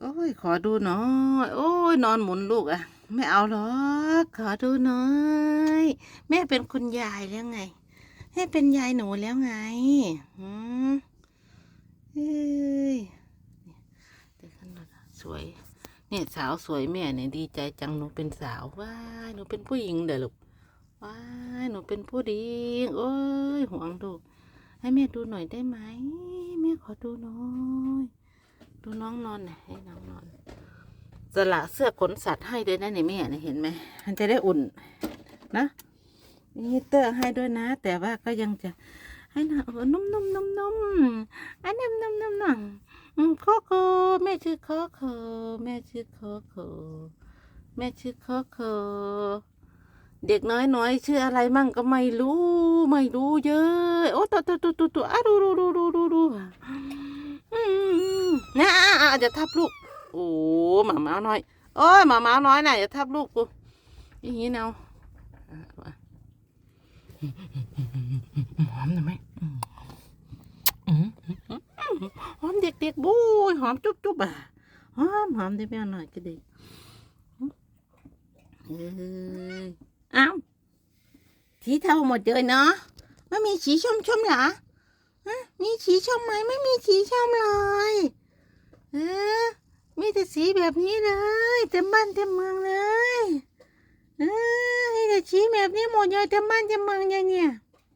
โอ้ย ขอดูหน่อย โอ้ย นอนหมุนลูกอะไม่เอาหรอก ขอดูหน่อย แม่เป็นคุณยายแล้วไง ให้เป็นยายหนูแล้วไงหืมเอ้ยเดี๋ยวกันหน่อยนะสวย เนี่ยสาวสวยแม่เนี่ยดีใจจังหนูเป็นสาวว้ายหนูเป็นผู้หญิงเด้อลูกว้ายหนูเป็นผู้หญิงโอ้ยห่วงลูกให้แม่ดูหน่อยได้ไหมแม่ขอดูหน่อย ดูน้องนอนหน่อยให้น้องนอน สละเสื้อขนสัตว์ให้ด้วยนะนี่แม่เนี่ยเห็นไหมมันจะได้อุ่นนะมีฮีตเตอร์ให้ด้วยนะ แต่ว่าก็ยังจะให้นะเออนุ่มนุ่มนุ่มนุ่มอันนุ่มนุ่มนุ่มนุ่มอืมโคโคแม่ชื่อโคโคแม่ชื่อโคโคแม่ชื่อโคโคเด็กน้อยน้อยๆชื่ออะไรมั่งก็ไม่รู้ ไม่รู้เยอะ โอ้ตัวตัวตัวตัวตัวอะดูดูดูดูดูดู นะอะอะจะทับลูก โอ้หมาเมาน้อย โอ้ยหมาเมาน้อยน่ะอย่าทับลูกกูอย่างนี้เนาะหอมหน่อยไหมหอมเด็กๆบุ้ยหอมจุ๊บจุ๊บอะหอมหอมได้แม่หน่อยก็ดีเอ้ยอ้าวสีเทาหมดเลยเนาะไม่มีสีชมชมๆเหรอมีสีชมไหมไม่มีสีชมเลย เออมีแต่สีแบบนี้เลย เต็มบ้านเต็มเมืองเลย เออมีแต่สีแบบนี้หมดเลยเต็มบ้านเต็มเมืองเลยเนี่ย